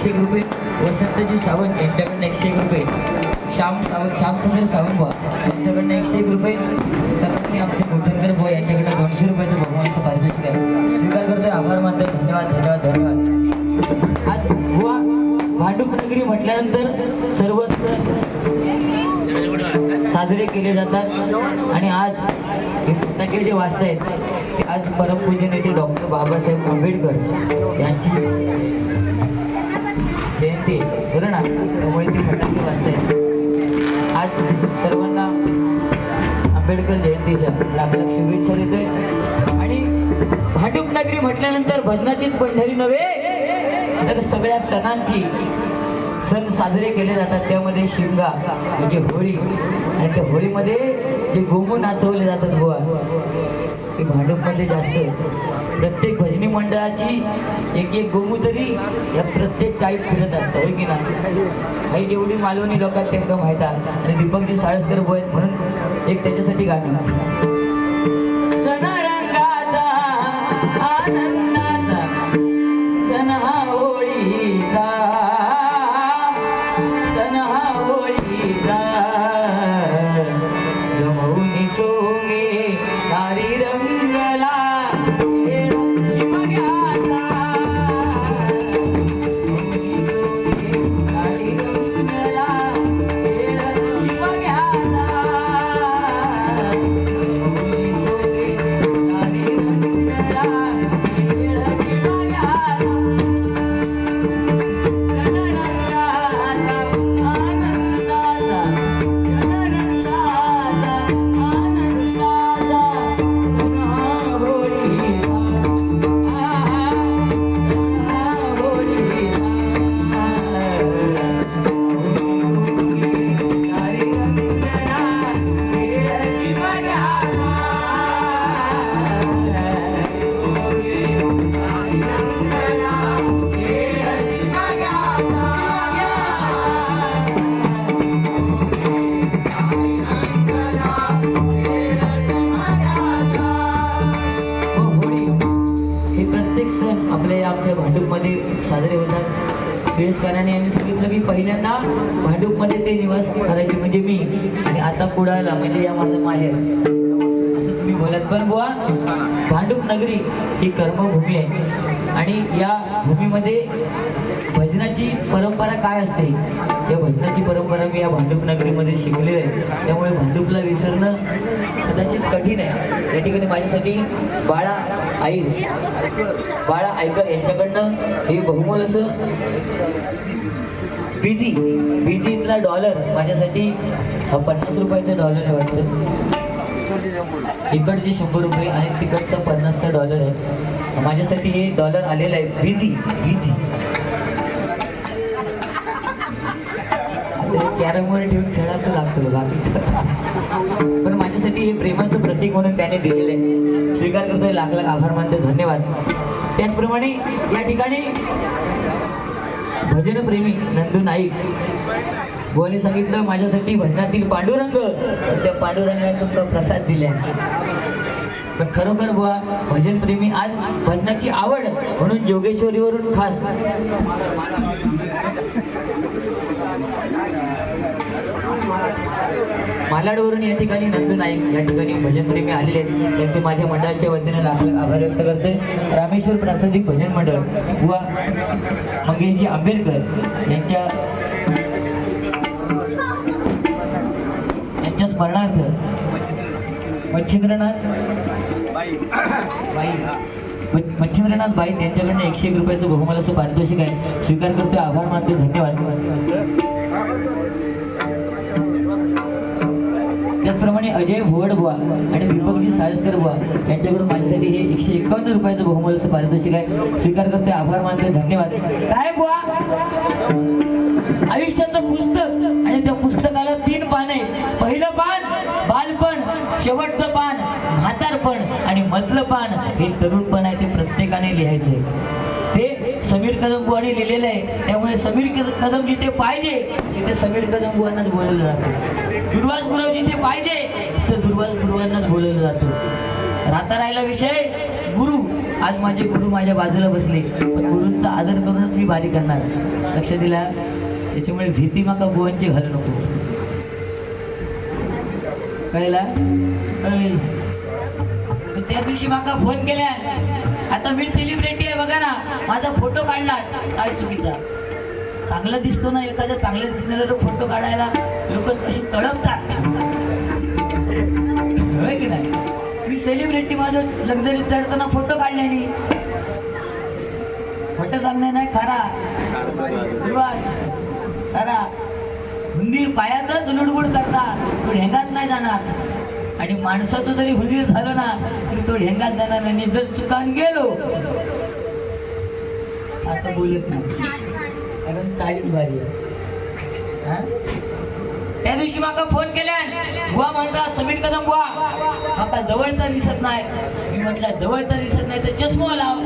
एकशे एक रुपये वसंतजी सावंत यांच्याकडनं एकशे एक रुपये श्याम सावंत श्यामसुंदर सावंत यांच्याकडनं एकशे एक रुपये सन्माननीय आमचे मोठनकर भाऊ यांच्याकडनं दोनशे रुपयाचं भगवानचं पारितोषिक आहे स्वीकार करतोय आभार मानतोय धन्यवाद धन्यवाद धन्यवाद. आज गोवा भांडूप नगरी म्हटल्यानंतर सर्वच साजरे केले जातात. आणि आज हे पुस्तके जे वाचत ते आज परमपूज्य नेते डॉक्टर बाबासाहेब आंबेडकर यांची जयंती आहे. बरं ना? त्यामुळे ते फटाके वाजतायत आज सर्वांना आंबेडकर जयंतीच्या लाख लाख शुभेच्छा देतोय. आणि भांडूप नगरी म्हटल्यानंतर भजनाचीच पंढरी नव्हे तर सगळ्या सणांची सण साजरे केले जातात. त्यामध्ये शिमगा म्हणजे होळी. आणि त्या होळीमध्ये जे गोमू नाचवले जातात गोवा ते भांडूपमध्ये जास्त. प्रत्येक भजनी मंडळाची एक एक गोमू तरी या प्रत्येक चाळीत फिरत असतं होय की नाही? काही जेवढी मालवणी लोकांना त्यांना माहिती आणि दीपकजी साळसकर बोय म्हणून एक त्याच्यासाठी गाणं. होतात सुयस्काराने यांनी सांगितलं की पहिल्यांदा भांडूपमध्ये ते निवास करायचे म्हणजे मी. आणि आता कुडाळला म्हणजे या माझं माहेर. असं तुम्ही बोलत पण बुवा भांडूप नगरी ही कर्मभूमी आहे. आणि या भूमीमध्ये भजनाची परंपरा काय असते? या भजनाची परंपरा मी या भांडूप नगरीमध्ये शिकलेली आहे. त्यामुळे भांडूपला विसरणं कदाचित कठीण आहे. या ठिकाणी माझ्यासाठी बाळा आई बाळा आयकर यांच्याकडनं हे बहुमोल असं बिझी बिझी इथला डॉलर माझ्यासाठी पन्नास रुपयाचा डॉलर आहे वाटतं. इकडचे शंभर रुपये आणि तिकडचा पन्नासचा डॉलर आहे. माझ्यासाठी हे डॉलर आलेलं आहे. बिझी बिझी कॅरमवर ठेवून खेळायचं लागतो बाकी पण माझ्यासाठी हे प्रेमाचं प्रतीक म्हणून त्याने दिलेलं आहे. स्वीकार करतोय लाख लाख आभार मानतो धन्यवाद. त्याचप्रमाणे या ठिकाणी भजनप्रेमी नंदू नाईक. बोने सांगितलं माझ्यासाठी भजनातील पांडुरंग. त्या पांडुरंगाने तुमचा प्रसाद दिल्या पण खरोखर बुवा भजनप्रेमी आज भजनाची आवड म्हणून जोगेश्वरीवरून खास. मालाडवरून या ठिकाणी नंदू नाईक या ठिकाणी भजनप्रेमी आलेले आहेत. त्यांचे माझ्या मंडळाच्या वतीने लाख लाख आभार व्यक्त करते रामेश्वर प्रास्ताविक भजन मंडळ बुवा मंगेशजी आंबेडकर यांच्या यांच्या स्मरणार्थ मच्छिंद्रनाथ बाई. मच्छिंद्रनाथ बाई यांच्याकडनं एकशे एक रुपयाचं बहुमालाचं पारितोषिक आहे. स्वीकार करतोय आभार मानते धन्यवाद. त्याचप्रमाणे अजय भुवड बुवा आणि दीपकजी साळसकर बुवा यांच्याकडून माझ्यासाठी हे एकशे एकावन्न रुपयाचं बहुमूल्य पारितोषिक आहे. स्वीकार करते आभार मानते धन्यवाद. काय बुवा? आयुष्याचं पुस्तक आणि त्या पुस्तकाला तीन पान आहेत. पहिलं पान बालपण शेवटचं पान म्हातारपण आणि मधलं पान. हे तरुणपण आहे ते प्रत्येकाने लिहायचंय. ते समीर कदम बुवाने लिहिलेलं आहे. त्यामुळे समीर कद- कदम जिथे पाहिजे तिथे समीर कदम बुवांनाच बोलवलं जातं. दुर्वास गुरव जिथे पाहिजे. तिथे दुर्वास गुरुवांनाच बोलवलं जातं. राहता राहिला विषय. गुरु आज माझे गुरु माझ्या बाजूला बसले. पण गुरूंचा आदर करूनच मी बारी करणार. लक्ष दिला. त्याच्यामुळे भीती माका बुवांची घालू नको. कळला? कळेल. त्या दिवशी माका फोन केल्या आता मी सेलिब्रिटी आहे बघा ना. माझा फोटो काढला. काय चुकीचा? चांगला दिसतो ना एखाद्या चांगल्या दिसणारा फोटो काढायला लोक अशी तळपतात होय की नाही? मी सेलिब्रिटी माझं लग्झरीत चढताना फोटो काढल्याने खोटं सांगणे नाही खरा. खरा. हुंदीर पायातच लुडबुड करतात. तो ढेंगात नाही जाणार. आणि माणसाचं जरी हुंदीर झालं ना तरी तो ढेंगात जाणार नाही. जर चुकान गेलो आता बोलत नाही. कारण चाळीस भारी आहे. त्या दिवशी माका फोन केल्यान बुवा म्हणता समीर कदम बुवा माका तर दिसत नाही. मी म्हटलं जवळ तर दिसत नाही तर चष्मो लाव.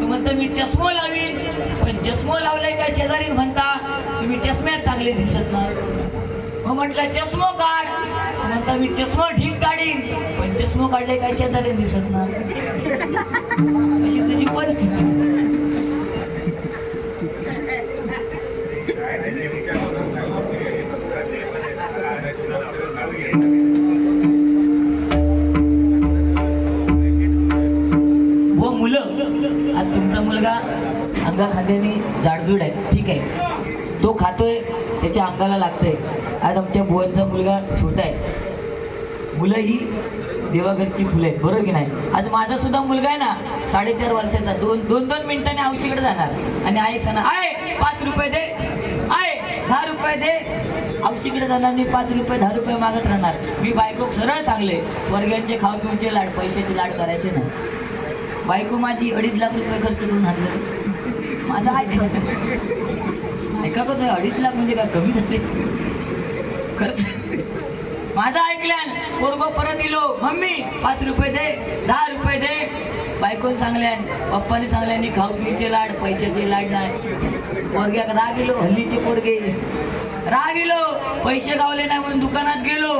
तू म्हणता मी चष्मो लावीन. पण चष्मो लावलाय काय शेजारी म्हणता तुम्ही चष्म्यात चांगले दिसत नाही. मग म्हटलं चष्मो काढ. म्हणता मी चष्मो ढीक काढीन. पण चष्मो काढले काय शेजारी दिसत नाही. अशी तुझी परिस्थिती व मुलं. आज तुमचा मुलगा अंगा खांद्याने जाडजूड आहे. ठीक आहे. तो खातोय त्याच्या अंगाला लागतंय. आज आमच्या बुवांचा मुलगा छोटा आहे. मुलं ही देवाघरची फुलं आहेत. बरोबर की नाही? आज माझा सुद्धा मुलगा आहे ना साडेचार वर्षाचा. दोन दोन दोन मिनिटांनी औषीकडे जाणार. आणि आई सांगणार आय पाच रुपये दे. रुपये दे औषधकडे जाणार मी पाच रुपये दहा रुपये मागत राहणार. मी बायको सरळ सांगले वर्गांचे खाऊ पिऊचे लाड पैशाचे लाड करायचे नाही. बायको माझी अडीच लाख रुपये खर्च करून हातलं माझं ऐकलं ऐका का ते अडीच लाख म्हणजे काय कमी झाले? खर्च. माझं ऐकल्यान पोरगो परत इलो मम्मी पाच रुपये दे दहा रुपये दे. बायकोन सांगल्यान पप्पाने सांगल्यानी खाऊ पिऊचे लाड पैशाचे लाड नाही. पोरग्याक राग गेलो हल्लीचे पोरगे. राग गेलो पैसे गावले नाही म्हणून दुकानात गेलो.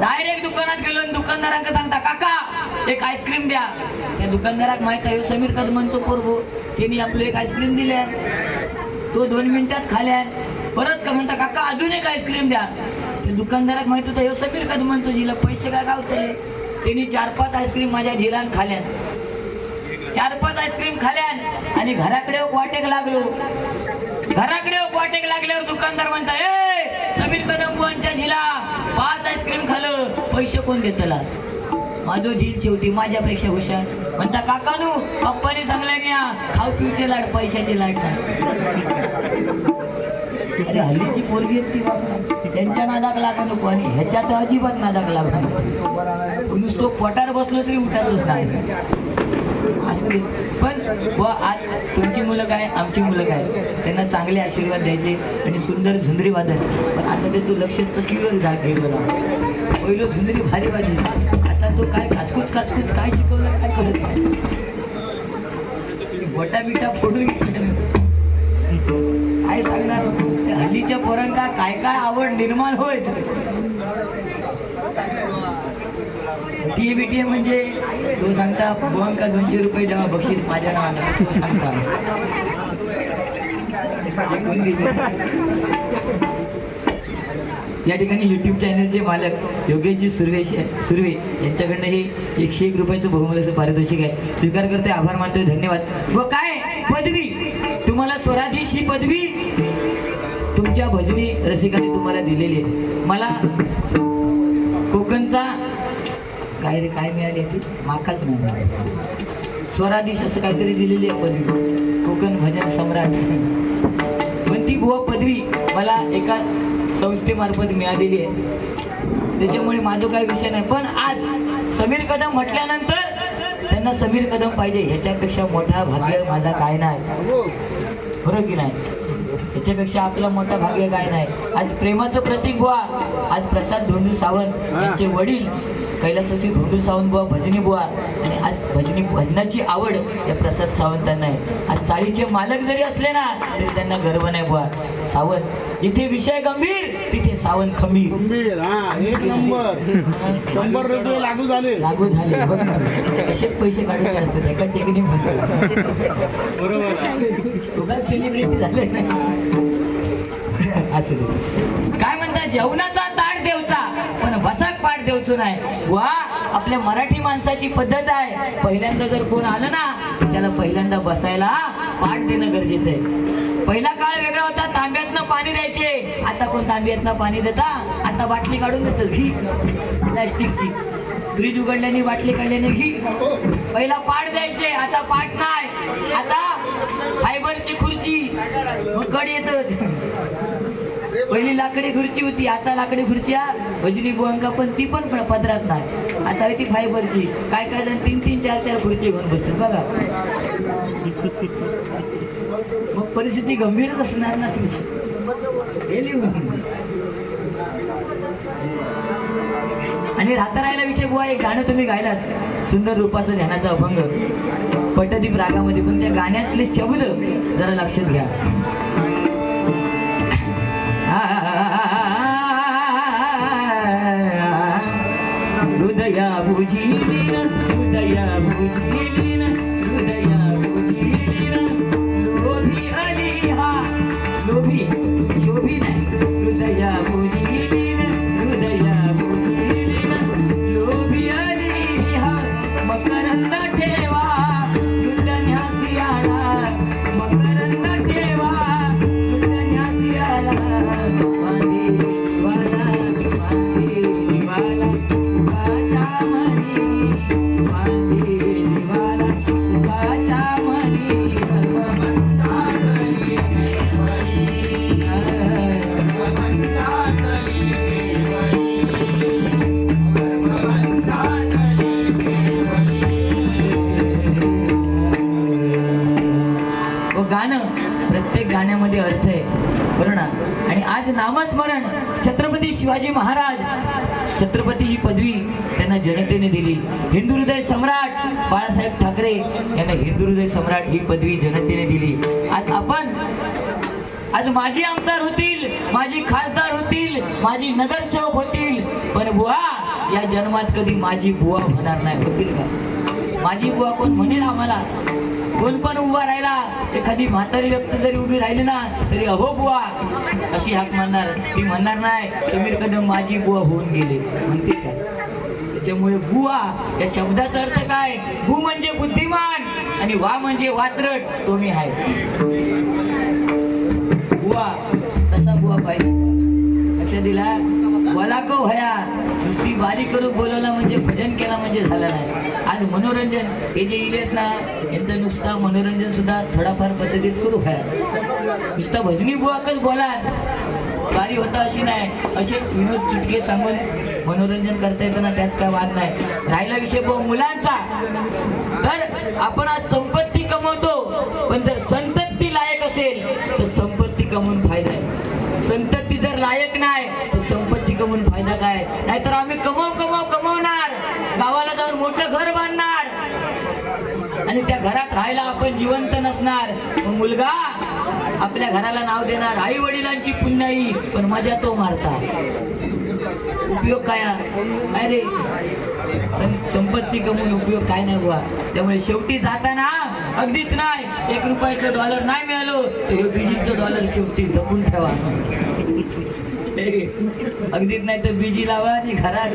डायरेक्ट दुकानात गेलो आणि दुकानदारांका सांगता काका एक आईस्क्रीम द्या. त्या दुकानदाराक माहीत आहे समीर कदमांचं पोरगो. त्यांनी आपलं एक आईस्क्रीम दिल्या. तो दोन मिनिटात खाल्या. परत का म्हणता काका अजून एक आईस्क्रीम द्या. त्या दुकानदाराक माहीत होतं ह्यो समीर कदमांचं जिला पैसे काय गावतले? त्यांनी चार पाच आईस्क्रीम माझ्या झिलान खाल्यान. चार पाच आईस्क्रीम खाल्यान आणि घराकडे वाटेक लागलो. घराकडे वाटेक लागल्यावर दुकानदार म्हणता ए समीर कदम बुवांच्या झिला पाच आईस्क्रीम खाल्लं पैसे कोण देतला माझो झील शेवटी माझ्यापेक्षा हुशार. म्हणता काकानू पप्पाने सांगल्याने खाऊ पिऊचे लाड पैशाचे लाड नाही. अरे हल्लीची पोरगी आहेत ती बाबा त्यांच्या नादाक लागू नको आणि ह्याच्यात अजिबात नादाक लागू नको. नुसतो पोटार बसलो तरी उठातच नाही. असं दे पण व आज तुमची मुलं काय आमची मुलं काय? त्यांना चांगले आशीर्वाद द्यायचे आणि सुंदर झुंदरी वादन पण आता त्याचं लक्ष चकीवर जा गेलं पहिलं झुंदरी भारी वाजी आता तो काय काचकूच काचकूच काय शिकवलं काय कळत नाही. बोटा बिटा फोडून घेतलं काय सांगणार? हल्लीच्या पोरांका काय काय आवड निर्माण होय टी बीटीए म्हणजे तो सांगता बुवांका दोनशे रुपये जेव्हा बक्षीस माझ्या नावानं. तो सांगता. या ठिकाणी युट्यूब चॅनलचे मालक योगेशजी सुर्वे सुर्वे यांच्याकडनं हे एकशे एक रुपयाचं बहुमूल्याचं पारितोषिक आहे. स्वीकार करते आभार मानतोय धन्यवाद. व काय? पदवी. तुम्हाला स्वराधीश ही पदवी? तुमच्या भजनी रसिकांनी तुम्हाला दिलेली आहे. मला कोकणचा काय रे काय मिळाली ती? माकाच नाही मिळाली. स्वराधीश असं काहीतरी दिलेली आहे पदवी. कोकण भजन सम्राट. पण ती बुवा पदवी मला एका संस्थेमार्फत मिळालेली आहे. त्याच्यामुळे माझं काही विषय नाही. पण आज समीर कदम म्हटल्यानंतर त्यांना समीर कदम पाहिजे. ह्याच्यापेक्षा मोठा भाग्य माझा काय नाही. बरोबर की नाही. ह्याच्यापेक्षा आपला मोठा भाग्य काय नाही. आज प्रेमाचं प्रतीक बुवा. आज प्रसाद धोंडू सावंत यांचे वडील कैलासवासी धोंडू सावंत बुवा भजनी बुवा. आणि आज भजनी भजनाची आवड या प्रसाद सावंतांना आहे. आज चाळीचे मालक जरी असले ना तरी त्यांना गर्व नाही बुवा. सावंत जिथे विषय गंभीर तिथे सावंत खंबीर. हा लागू झाले. लागू झाले. कसे पैसे काढायचे असतात एका बरोबर. सेलिब्रिटी झाले नाही असू. काय म्हणतात जेवणाचा ताट देवचा पण बसाक पाठ देऊच नाही वा आपल्या मराठी माणसाची पद्धत आहे. पहिल्यांदा जर कोण आलं ना त्याला पहिल्यांदा बसायला पाठ देणं गरजेचं आहे. पहिला काळ वेगळा होता तांब्यातनं पाणी द्यायचे. आता कोण तांब्यातनं पाणी देता? आता बाटली काढून देतात घी. प्लास्टिकची. फ्रीज उघडल्याने बाटली काढल्याने घी. पहिला पाठ द्यायचे आता पाठ नाही. आता फायबरची खुर्ची. मग कड येत. पहिली लाकडी खुर्ची होती आता लाकडी खुर्च्या भजनी बुवांका पण ती पण पदरात नाही. आता ती फायबरची. काय काय जण तीन तीन चार चार खुर्ची घेऊन बसतात बघा. मग परिस्थिती गंभीरच असणार ना तुमची. गेली आणि राहता राहिला विषय बुवा एक गाणं तुम्ही गायलात. सुंदर रूपाचं ध्यानाचा अभंग. पटदीप रागामध्ये पण त्या गाण्यातले शब्द जरा लक्षात घ्या. प्रत्येक गाण्यामध्ये अर्थ आहे. बरोबर ना? आणि आज नामस्मरण छत्रपती शिवाजी महाराज. छत्रपती ही पदवी त्यांना जनतेने दिली. हिंदू हृदय सम्राट बाळासाहेब ठाकरे यांना हिंदू हृदय सम्राट ही पदवी जनतेने दिली. आज आपण आज माझी आमदार होतील माझी खासदार होतील माझी नगरसेवक होतील पण बुवा या जन्मात कधी माझी बुवा होणार नाही होतील का? माझी बुवा कोण म्हणेल आम्हाला? कोण पण उभा राहिला. एखादी म्हातारी व्यक्ती जरी उभी राहिली ना तरी अहो बुवा अशी हाक म्हणणार ती म्हणणार नाही समीर कदम माझी बुवा होऊन गेले. म्हणते काय? त्याच्यामुळे बुवा या शब्दाचा अर्थ काय? भू म्हणजे बुद्धिमान आणि वा म्हणजे वात्रट तो मी आहे. बुवा तसा बुवा पाहिजे. लक्ष दिला बोला को भया नुसती बारी करू बोलवला म्हणजे भजन केला म्हणजे झालं नाही. आज मनोरंजन हे जे इलेत ना यांचं नुसतं मनोरंजन सुद्धा थोडाफार पद्धतीत करू भया नुसतं भजनी बुवाकच बोला बारी होता अशी नाही. असे विनोद चुटके सांगून मनोरंजन करता येतं ना त्यात काय वाद नाही. राहिला विषय बघ मुलांचा. तर आपण आज संपत्ती कमवतो. पण जर संतती लायक असेल तर संपत्ती कमवून फायदा आहे संतती जर लायक नाही तर संपत्ती कमवून फायदा काय? नाहीतर आम्ही कमव कमव कमवणार. गावाला जाऊन मोठं घर बांधणार. आणि त्या घरात राहायला आपण जिवंत नसणार. मग मुलगा आपल्या घराला नाव देणार. आई वडिलांची पुण्याई पण मजा तो मारता. उपयोग काय? अरे रे? संपत्ती कमवून उपयोग काय नाही बुवा. त्यामुळे शेवटी जाताना अगदीच नाही. एक रुपयाचं डॉलर नाही मिळालो तर हे बिजीचं डॉलर शेवटी जपून ठेवा. हे, अगदीच नाही तर बीजी लावा आणि घरात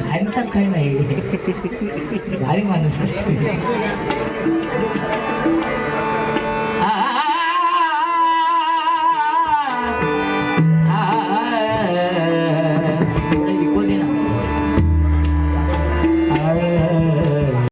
घालताच काय नाही. भारी माणूस असतो.